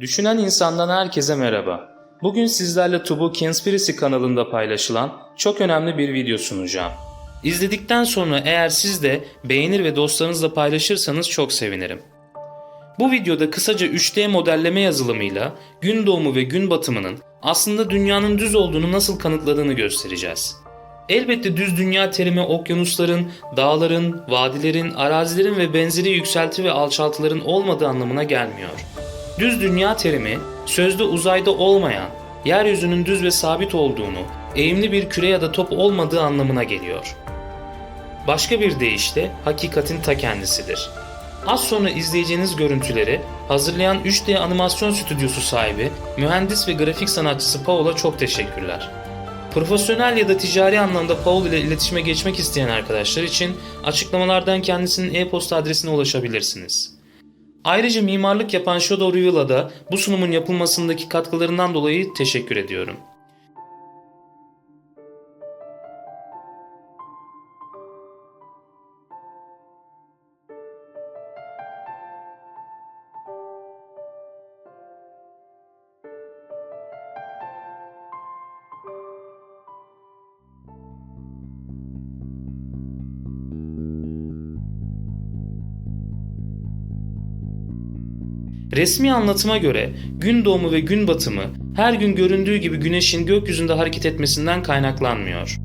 Düşünen insandan herkese merhaba. Bugün sizlerle Tubu Conspiracy kanalında paylaşılan çok önemli bir video sunacağım. İzledikten sonra eğer siz de beğenir ve dostlarınızla paylaşırsanız çok sevinirim. Bu videoda kısaca 3D modelleme yazılımıyla gün doğumu ve gün batımının aslında dünyanın düz olduğunu nasıl kanıtladığını göstereceğiz. Elbette düz dünya terimi okyanusların, dağların, vadilerin, arazilerin ve benzeri yükselti ve alçaltıların olmadığı anlamına gelmiyor. Düz dünya terimi sözde uzayda olmayan, yeryüzünün düz ve sabit olduğunu, eğimli bir küre ya da top olmadığı anlamına geliyor. Başka bir deyişle hakikatin ta kendisidir. Az sonra izleyeceğiniz görüntüleri hazırlayan 3D animasyon stüdyosu sahibi, mühendis ve grafik sanatçısı Paul'a çok teşekkürler. Profesyonel ya da ticari anlamda Paul ile iletişime geçmek isteyen arkadaşlar için açıklamalardan kendisinin e-posta adresine ulaşabilirsiniz. Ayrıca mimarlık yapan Reveal'a da bu sunumun yapılmasındaki katkılarından dolayı teşekkür ediyorum. Resmi anlatıma göre gün doğumu ve gün batımı her gün göründüğü gibi güneşin gökyüzünde hareket etmesinden kaynaklanmıyor.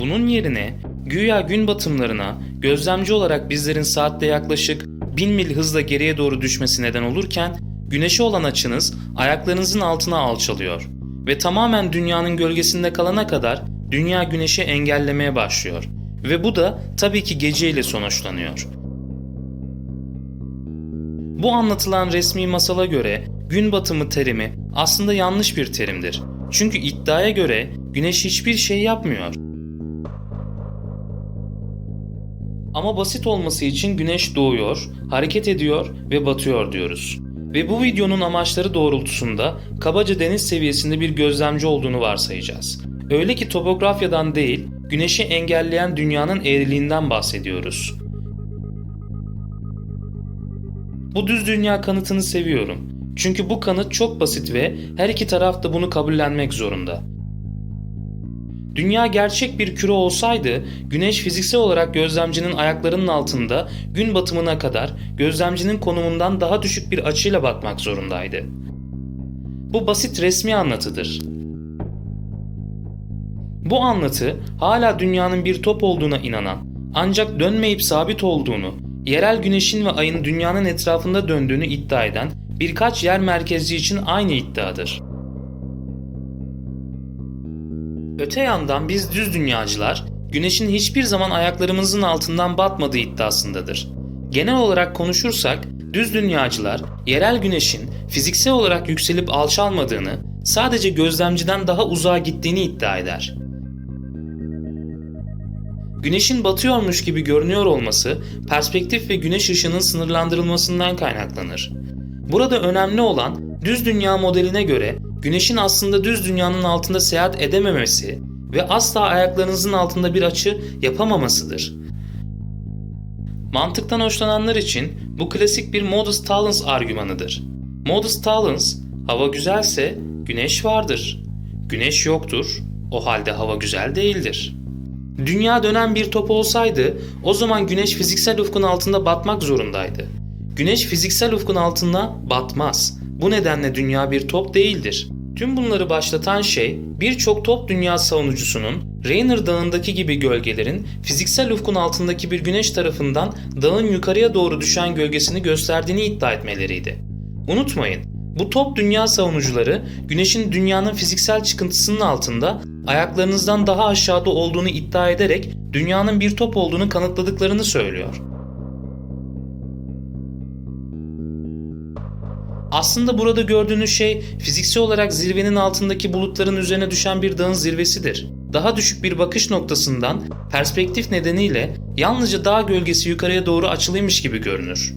Bunun yerine güya gün batımlarına gözlemci olarak bizlerin saatte yaklaşık 1000 mil hızla geriye doğru düşmesi neden olurken güneşe olan açınız ayaklarınızın altına alçalıyor ve tamamen dünyanın gölgesinde kalana kadar dünya güneşi engellemeye başlıyor ve bu da tabii ki geceyle sonuçlanıyor. Bu anlatılan resmi masala göre gün batımı terimi aslında yanlış bir terimdir. Çünkü iddiaya göre güneş hiçbir şey yapmıyor. Ama basit olması için güneş doğuyor, hareket ediyor ve batıyor diyoruz. Ve bu videonun amaçları doğrultusunda kabaca deniz seviyesinde bir gözlemci olduğunu varsayacağız. Öyle ki topografyadan değil, güneşi engelleyen dünyanın eğriliğinden bahsediyoruz. Bu düz dünya kanıtını seviyorum. Çünkü bu kanıt çok basit ve her iki taraf da bunu kabullenmek zorunda. Dünya gerçek bir küre olsaydı, güneş fiziksel olarak gözlemcinin ayaklarının altında gün batımına kadar gözlemcinin konumundan daha düşük bir açıyla bakmak zorundaydı. Bu basit resmi anlatıdır. Bu anlatı hala dünyanın bir top olduğuna inanan ancak dönmeyip sabit olduğunu, yerel güneşin ve ayın dünyanın etrafında döndüğünü iddia eden birkaç yer merkezci için aynı iddiadır. Öte yandan biz düz dünyacılar güneşin hiçbir zaman ayaklarımızın altından batmadığı iddiasındadır. Genel olarak konuşursak düz dünyacılar yerel güneşin fiziksel olarak yükselip alçalmadığını, sadece gözlemciden daha uzağa gittiğini iddia eder. Güneşin batıyormuş gibi görünüyor olması perspektif ve güneş ışığının sınırlandırılmasından kaynaklanır. Burada önemli olan düz dünya modeline göre güneşin aslında düz dünyanın altında seyahat edememesi ve asla ayaklarınızın altında bir açı yapamamasıdır. Mantıktan hoşlananlar için bu klasik bir modus tollens argümanıdır. Modus tollens, hava güzelse güneş vardır. Güneş yoktur, o halde hava güzel değildir. Dünya dönen bir top olsaydı o zaman güneş fiziksel ufkun altında batmak zorundaydı. Güneş fiziksel ufkun altına batmaz. Bu nedenle dünya bir top değildir. Tüm bunları başlatan şey birçok top dünya savunucusunun Rainer Dağı'ndaki gibi gölgelerin fiziksel ufkun altındaki bir güneş tarafından dağın yukarıya doğru düşen gölgesini gösterdiğini iddia etmeleriydi. Unutmayın, bu top dünya savunucuları güneşin dünyanın fiziksel çıkıntısının altında ayaklarınızdan daha aşağıda olduğunu iddia ederek dünyanın bir top olduğunu kanıtladıklarını söylüyor. Aslında burada gördüğünüz şey fiziksel olarak zirvenin altındaki bulutların üzerine düşen bir dağın zirvesidir. Daha düşük bir bakış noktasından perspektif nedeniyle yalnızca dağ gölgesi yukarıya doğru açılıymış gibi görünür.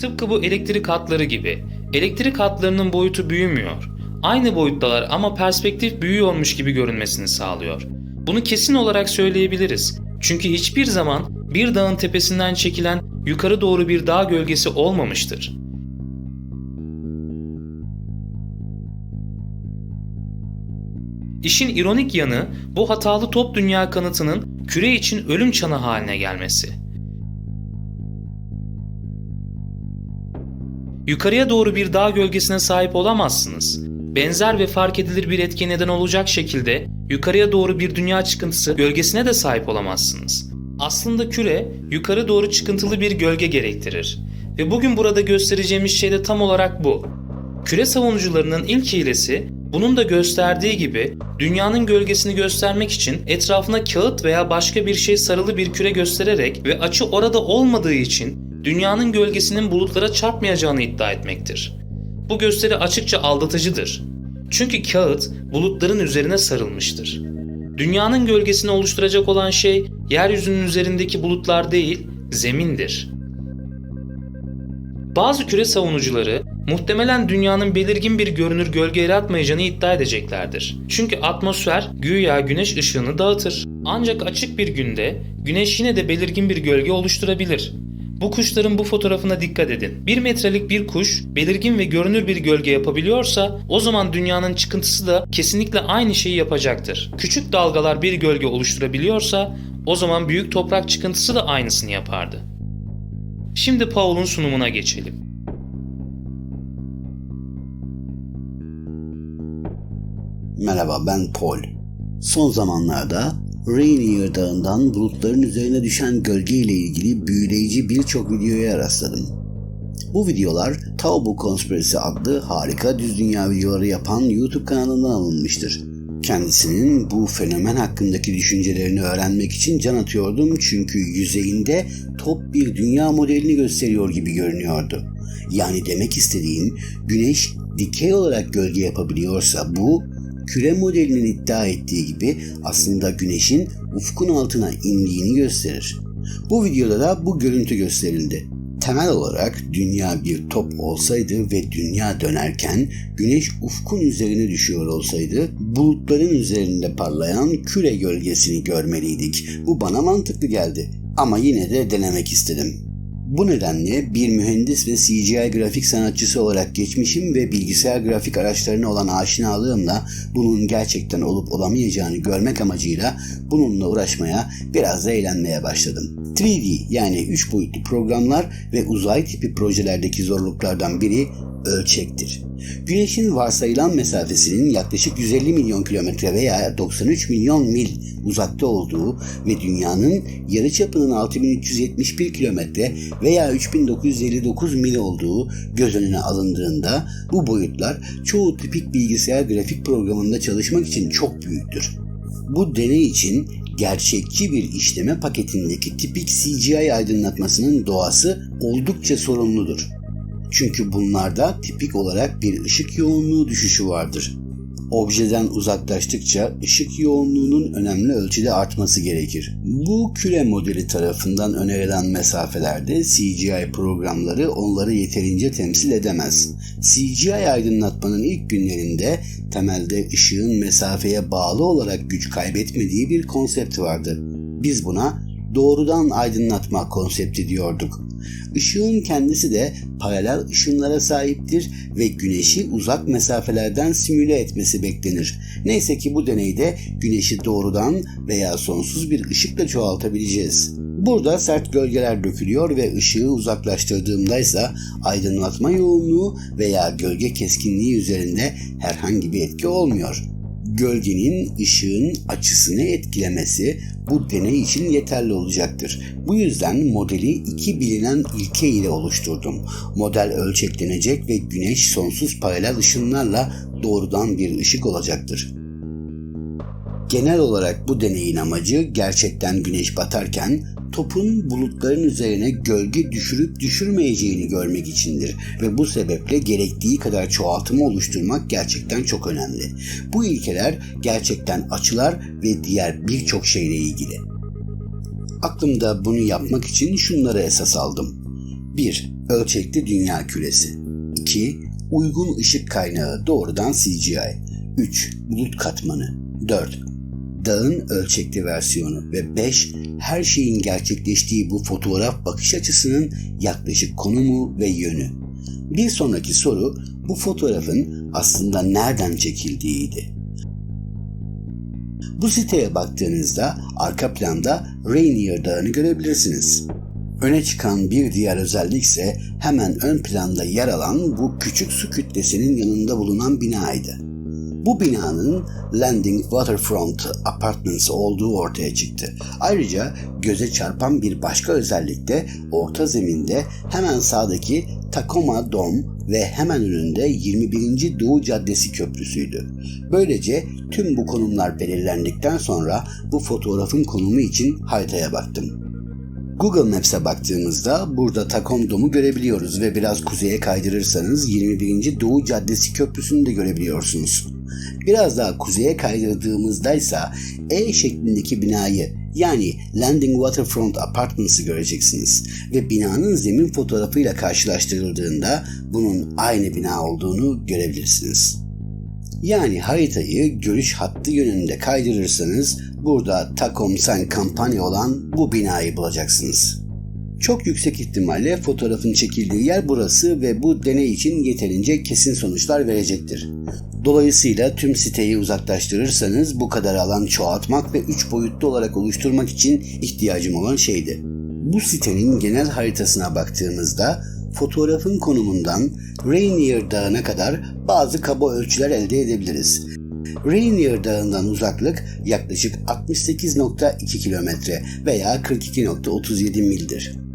Tıpkı bu elektrik hatları gibi. Elektrik hatlarının boyutu büyümüyor aynı boyuttalar ama perspektif büyüyormuş gibi görünmesini sağlıyor. Bunu kesin olarak söyleyebiliriz. Çünkü hiçbir zaman bir dağın tepesinden çekilen yukarı doğru bir dağ gölgesi olmamıştır. İşin ironik yanı bu hatalı top dünya kanıtının küre için ölüm çanı haline gelmesi. Yukarıya doğru bir dağ gölgesine sahip olamazsınız. Benzer ve fark edilir bir etki neden olacak şekilde yukarıya doğru bir dünya çıkıntısı gölgesine de sahip olamazsınız. Aslında küre yukarı doğru çıkıntılı bir gölge gerektirir. Ve bugün burada göstereceğimiz şey de tam olarak bu. Küre savunucularının ilk hilesi bunun da gösterdiği gibi dünyanın gölgesini göstermek için etrafına kağıt veya başka bir şey sarılı bir küre göstererek ve açı orada olmadığı için dünyanın gölgesinin bulutlara çarpmayacağını iddia etmektir. Bu gösteri açıkça aldatıcıdır. Çünkü kağıt bulutların üzerine sarılmıştır. Dünyanın gölgesini oluşturacak olan şey yeryüzünün üzerindeki bulutlar değil, zemindir. Bazı küre savunucuları muhtemelen dünyanın belirgin bir görünür gölge yaratmayacağını iddia edeceklerdir. Çünkü atmosfer güya güneş ışığını dağıtır. Ancak açık bir günde güneş yine de belirgin bir gölge oluşturabilir. Bu kuşların bu fotoğrafına dikkat edin. 1 metrelik bir kuş belirgin ve görünür bir gölge yapabiliyorsa o zaman dünyanın çıkıntısı da kesinlikle aynı şeyi yapacaktır. Küçük dalgalar bir gölge oluşturabiliyorsa o zaman büyük toprak çıkıntısı da aynısını yapardı. Şimdi Paul'un sunumuna geçelim. Merhaba ben Paul. Son zamanlarda Rainier Dağı'ndan bulutların üzerine düşen gölge ile ilgili büyüleyici birçok videoya rastladım. Bu videolar Taubu Conspiracy adlı harika düz dünya videoları yapan YouTube kanalından alınmıştır. Kendisinin bu fenomen hakkındaki düşüncelerini öğrenmek için can atıyordum çünkü yüzeyinde top bir dünya modelini gösteriyor gibi görünüyordu. Yani demek istediğim güneş dikey olarak gölge yapabiliyorsa bu küre modelinin iddia ettiği gibi aslında güneşin ufkun altına indiğini gösterir. Bu videoda da bu görüntü gösterildi. Temel olarak dünya bir top olsaydı ve dünya dönerken güneş ufkun üzerine düşüyor olsaydı bulutların üzerinde parlayan küre gölgesini görmeliydik. Bu bana mantıklı geldi ama yine de denemek istedim. Bu nedenle bir mühendis ve CGI grafik sanatçısı olarak geçmişim ve bilgisayar grafik araçlarına olan aşinalığımla bunun gerçekten olup olamayacağını görmek amacıyla bununla uğraşmaya biraz da eğlenmeye başladım. 3D yani 3 boyutlu programlar ve uzay tipi projelerdeki zorluklardan biri ölçektir. Güneşin varsayılan mesafesinin yaklaşık 150 milyon kilometre veya 93 milyon mil uzakta olduğu ve dünyanın yarıçapının 6371 kilometre veya 3959 mil olduğu göz önüne alındığında bu boyutlar çoğu tipik bilgisayar grafik programında çalışmak için çok büyüktür. Bu deney için gerçekçi bir işleme paketindeki tipik CGI aydınlatmasının doğası oldukça sorumludur. Çünkü bunlarda tipik olarak bir ışık yoğunluğu düşüşü vardır. Objeden uzaklaştıkça ışık yoğunluğunun önemli ölçüde artması gerekir. Bu küre modeli tarafından önerilen mesafelerde CGI programları onları yeterince temsil edemez. CGI aydınlatmanın ilk günlerinde temelde ışığın mesafeye bağlı olarak güç kaybetmediği bir konsept vardı. Biz buna doğrudan aydınlatma konsepti diyorduk. Işığın kendisi de paralel ışınlara sahiptir ve güneşi uzak mesafelerden simüle etmesi beklenir. Neyse ki bu deneyde güneşi doğrudan veya sonsuz bir ışıkla çoğaltabileceğiz. Burada sert gölgeler dökülüyor ve ışığı uzaklaştırdığımda ise aydınlatma yoğunluğu veya gölge keskinliği üzerinde herhangi bir etki olmuyor gölgenin ışığın açısını etkilemesi bu deney için yeterli olacaktır. Bu yüzden modeli iki bilinen ilke ile oluşturdum. Model ölçeklenecek ve güneş sonsuz paralel ışınlarla doğrudan bir ışık olacaktır. Genel olarak bu deneyin amacı gerçekten güneş batarken topun bulutların üzerine gölge düşürüp düşürmeyeceğini görmek içindir ve bu sebeple gerektiği kadar çoğaltımı oluşturmak gerçekten çok önemli. Bu ilkeler gerçekten açılar ve diğer birçok şeyle ilgili. Aklımda bunu yapmak için şunları esas aldım. 1. Ölçekli dünya küresi. 2. Uygun ışık kaynağı doğrudan CGI. 3. Bulut katmanı. 4 dağın ölçekli versiyonu ve 5 her şeyin gerçekleştiği bu fotoğraf bakış açısının yaklaşık konumu ve yönü. Bir sonraki soru bu fotoğrafın aslında nereden çekildiğiydi. Bu siteye baktığınızda arka planda Rainier Dağı'nı görebilirsiniz. Öne çıkan bir diğer özellik ise hemen ön planda yer alan bu küçük su kütlesinin yanında bulunan binaydı. Bu binanın Landing Waterfront Apartments olduğu ortaya çıktı. Ayrıca göze çarpan bir başka özellik de orta zeminde hemen sağdaki Tacoma Dome ve hemen önünde 21. Doğu Caddesi köprüsüydü. Böylece tüm bu konumlar belirlendikten sonra bu fotoğrafın konumu için haritaya baktım. Google Maps'e baktığımızda burada Tacom Dome'u görebiliyoruz ve biraz kuzeye kaydırırsanız 21. Doğu Caddesi köprüsünü de görebiliyorsunuz. Biraz daha kuzeye kaydırdığımızda ise E şeklindeki binayı yani Landing Waterfront Apartments'ı göreceksiniz ve binanın zemin fotoğrafıyla karşılaştırıldığında bunun aynı bina olduğunu görebilirsiniz. Yani haritayı görüş hattı yönünde kaydırırsanız burada Tacom Sen kampanya olan bu binayı bulacaksınız. Çok yüksek ihtimalle fotoğrafın çekildiği yer burası ve bu deney için yeterince kesin sonuçlar verecektir. Dolayısıyla tüm siteyi uzaklaştırırsanız bu kadar alan çoğaltmak ve 3 boyutlu olarak oluşturmak için ihtiyacım olan şeydi. Bu sitenin genel haritasına baktığımızda fotoğrafın konumundan Rainier Dağı'na kadar bazı kaba ölçüler elde edebiliriz. Rainier Dağı'ndan uzaklık yaklaşık 68.2 kilometre veya 42.37 mildir.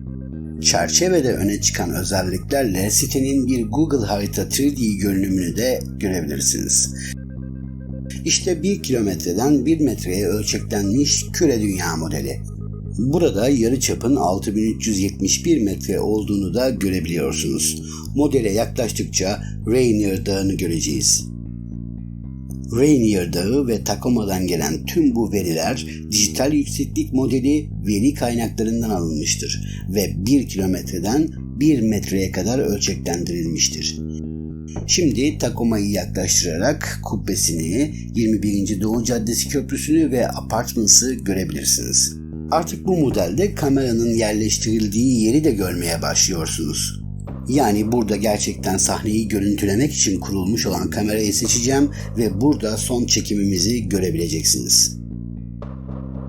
Çerçevede öne çıkan özelliklerle sitenin bir Google Harita 3D görünümünü de görebilirsiniz. İşte 1 kilometreden 1 metreye ölçeklenmiş küre dünya modeli. Burada yarı çapın 6371 metre olduğunu da görebiliyorsunuz. Modele yaklaştıkça Rainier Dağı'nı göreceğiz. Rainier Dağı ve Tacoma'dan gelen tüm bu veriler dijital yükseklik modeli veri kaynaklarından alınmıştır ve 1 kilometreden 1 metreye kadar ölçeklendirilmiştir. Şimdi Tacoma'yı yaklaştırarak kubbesini, 21. Doğu Caddesi Köprüsü'nü ve Apartments'ı görebilirsiniz. Artık bu modelde kameranın yerleştirildiği yeri de görmeye başlıyorsunuz. Yani burada gerçekten sahneyi görüntülemek için kurulmuş olan kamerayı seçeceğim ve burada son çekimimizi görebileceksiniz.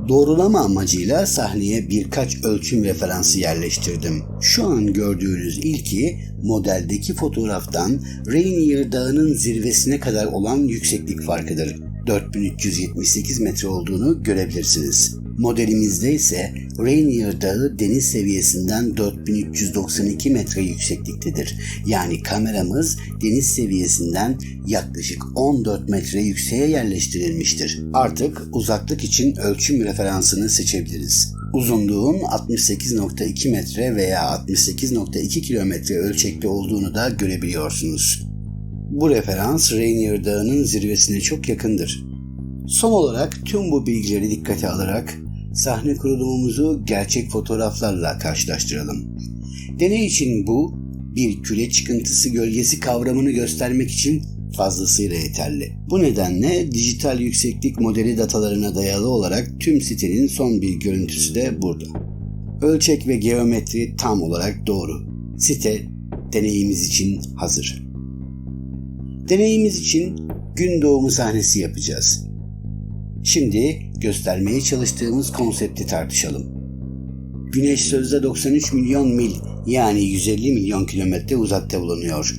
Doğrulama amacıyla sahneye birkaç ölçüm referansı yerleştirdim. Şu an gördüğünüz ilki modeldeki fotoğraftan Rainier Dağı'nın zirvesine kadar olan yükseklik farkıdır. 4378 metre olduğunu görebilirsiniz. Modelimizde ise Rainier Dağı deniz seviyesinden 4392 metre yüksekliktedir. Yani kameramız deniz seviyesinden yaklaşık 14 metre yükseğe yerleştirilmiştir. Artık uzaklık için ölçüm referansını seçebiliriz. Uzunluğun 68.2 metre veya 68.2 kilometre ölçekte olduğunu da görebiliyorsunuz. Bu referans Rainier Dağı'nın zirvesine çok yakındır. Son olarak tüm bu bilgileri dikkate alarak sahne kurulumumuzu gerçek fotoğraflarla karşılaştıralım. Deney için bu bir küre çıkıntısı gölgesi kavramını göstermek için fazlasıyla yeterli. Bu nedenle dijital yükseklik modeli datalarına dayalı olarak tüm sitenin son bir görüntüsü de burada. Ölçek ve geometri tam olarak doğru. Site deneyimiz için hazır. Deneyimiz için gün doğumu sahnesi yapacağız. Şimdi göstermeye çalıştığımız konsepti tartışalım. Güneş sözde 93 milyon mil yani 150 milyon kilometre uzakta bulunuyor.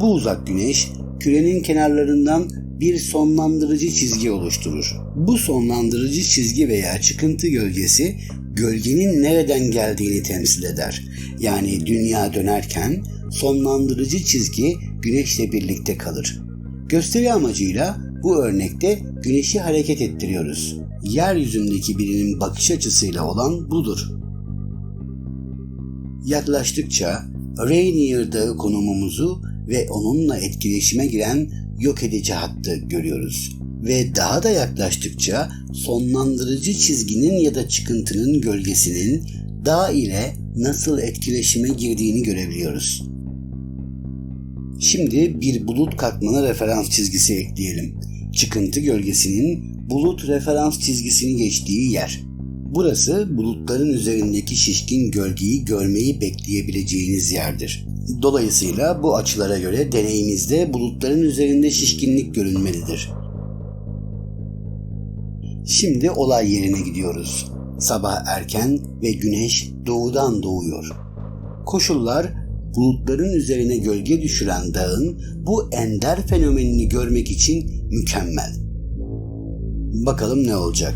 Bu uzak güneş kürenin kenarlarından bir sonlandırıcı çizgi oluşturur. Bu sonlandırıcı çizgi veya çıkıntı gölgesi gölgenin nereden geldiğini temsil eder. Yani dünya dönerken sonlandırıcı çizgi güneşle birlikte kalır. Gösteri amacıyla bu örnekte güneşi hareket ettiriyoruz. Yeryüzündeki birinin bakış açısıyla olan budur. Yaklaştıkça Rainier Dağı konumumuzu ve onunla etkileşime giren yok edici hattı görüyoruz. Ve daha da yaklaştıkça sonlandırıcı çizginin ya da çıkıntının gölgesinin dağ ile nasıl etkileşime girdiğini görebiliyoruz. Şimdi bir bulut katmanı referans çizgisi ekleyelim. Çıkıntı gölgesinin bulut referans çizgisini geçtiği yer. Burası bulutların üzerindeki şişkin gölgeyi görmeyi bekleyebileceğiniz yerdir. Dolayısıyla bu açılara göre deneyimizde bulutların üzerinde şişkinlik görünmelidir. Şimdi olay yerine gidiyoruz. Sabah erken ve güneş doğudan doğuyor. Koşullar bulutların üzerine gölge düşüren dağın bu ender fenomenini görmek için mükemmel. Bakalım ne olacak?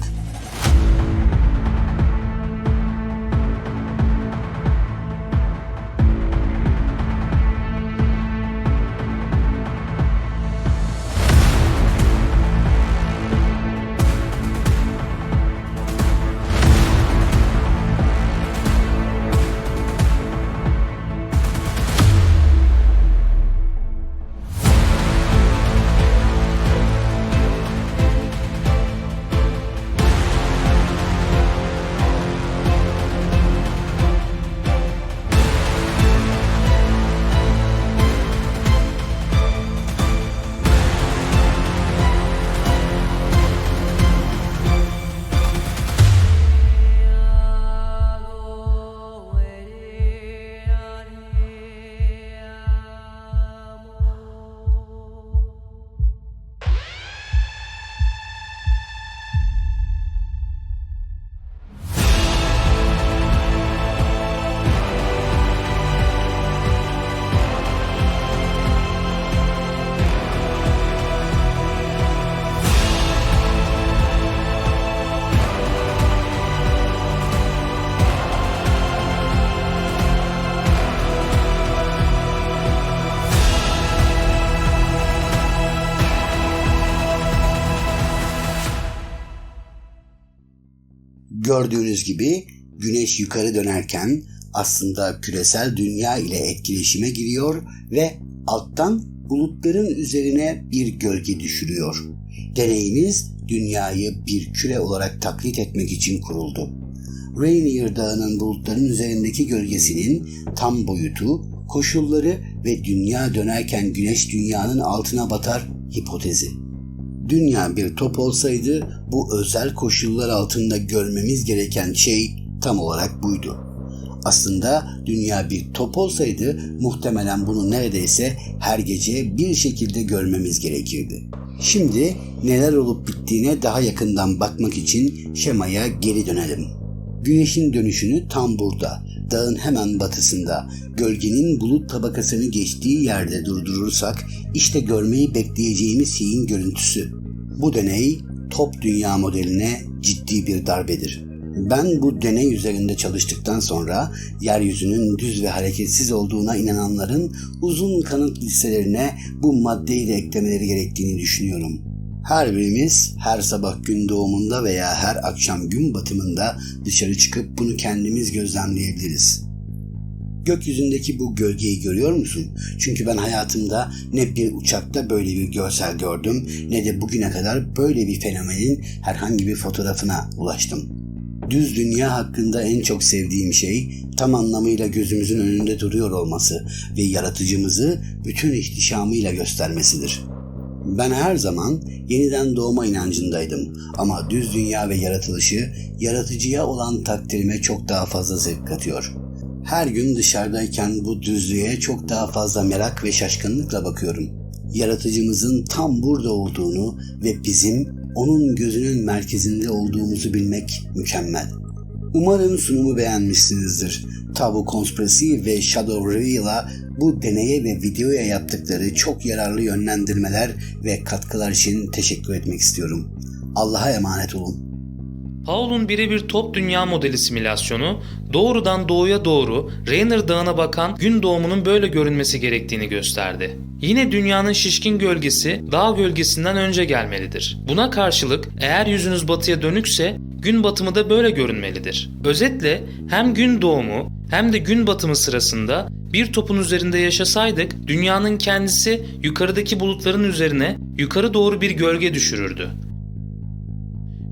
Gördüğünüz gibi güneş yukarı dönerken aslında küresel dünya ile etkileşime giriyor ve alttan bulutların üzerine bir gölge düşürüyor. Deneyimiz dünyayı bir küre olarak taklit etmek için kuruldu. Rainier Dağı'nın bulutların üzerindeki gölgesinin tam boyutu, koşulları ve dünya dönerken güneş dünyanın altına batar hipotezi. Dünya bir top olsaydı bu özel koşullar altında görmemiz gereken şey tam olarak buydu. Aslında dünya bir top olsaydı muhtemelen bunu neredeyse her gece bir şekilde görmemiz gerekirdi. Şimdi neler olup bittiğine daha yakından bakmak için şemaya geri dönelim. Güneşin dönüşünü tam burada, dağın hemen batısında, gölgenin bulut tabakasını geçtiği yerde durdurursak işte görmeyi bekleyeceğimiz şeyin görüntüsü. Bu deney top dünya modeline ciddi bir darbedir. Ben bu deney üzerinde çalıştıktan sonra yeryüzünün düz ve hareketsiz olduğuna inananların uzun kanıt listelerine bu maddeyi de eklemeleri gerektiğini düşünüyorum. Her birimiz her sabah gün doğumunda veya her akşam gün batımında dışarı çıkıp bunu kendimiz gözlemleyebiliriz. Gökyüzündeki bu gölgeyi görüyor musun? Çünkü ben hayatımda ne bir uçakta böyle bir görsel gördüm ne de bugüne kadar böyle bir fenomenin herhangi bir fotoğrafına ulaştım. Düz dünya hakkında en çok sevdiğim şey tam anlamıyla gözümüzün önünde duruyor olması ve yaratıcımızı bütün ihtişamıyla göstermesidir. Ben her zaman yeniden doğma inancındaydım ama düz dünya ve yaratılışı yaratıcıya olan takdirime çok daha fazla zevk katıyor. Her gün dışarıdayken bu düzlüğe çok daha fazla merak ve şaşkınlıkla bakıyorum. Yaratıcımızın tam burada olduğunu ve bizim onun gözünün merkezinde olduğumuzu bilmek mükemmel. Umarım sunumu beğenmişsinizdir. Tabu Conspiracy ve Shadow Reveal'a bu deneye ve videoya yaptıkları çok yararlı yönlendirmeler ve katkılar için teşekkür etmek istiyorum. Allah'a emanet olun. Paul'un birebir top dünya modeli simülasyonu doğrudan doğuya doğru Rainer Dağı'na bakan gün doğumunun böyle görünmesi gerektiğini gösterdi. Yine dünyanın şişkin gölgesi dağ gölgesinden önce gelmelidir. Buna karşılık eğer yüzünüz batıya dönükse gün batımı da böyle görünmelidir. Özetle hem gün doğumu hem de gün batımı sırasında bir topun üzerinde yaşasaydık dünyanın kendisi yukarıdaki bulutların üzerine yukarı doğru bir gölge düşürürdü.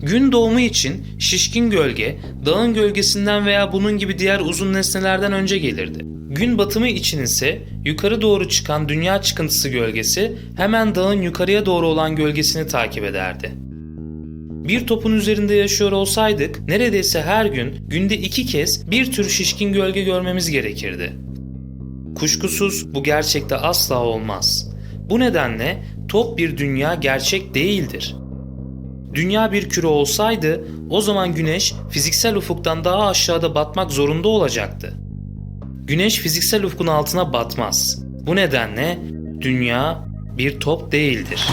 Gün doğumu için şişkin gölge dağın gölgesinden veya bunun gibi diğer uzun nesnelerden önce gelirdi. Gün batımı için ise yukarı doğru çıkan dünya çıkıntısı gölgesi hemen dağın yukarıya doğru olan gölgesini takip ederdi. Bir topun üzerinde yaşıyor olsaydık neredeyse her gün günde iki kez bir tür şişkin gölge görmemiz gerekirdi. Kuşkusuz bu gerçekte asla olmaz. Bu nedenle top bir dünya gerçek değildir. Dünya bir küre olsaydı o zaman Güneş fiziksel ufuktan daha aşağıda batmak zorunda olacaktı. Güneş fiziksel ufkun altına batmaz. Bu nedenle dünya bir top değildir.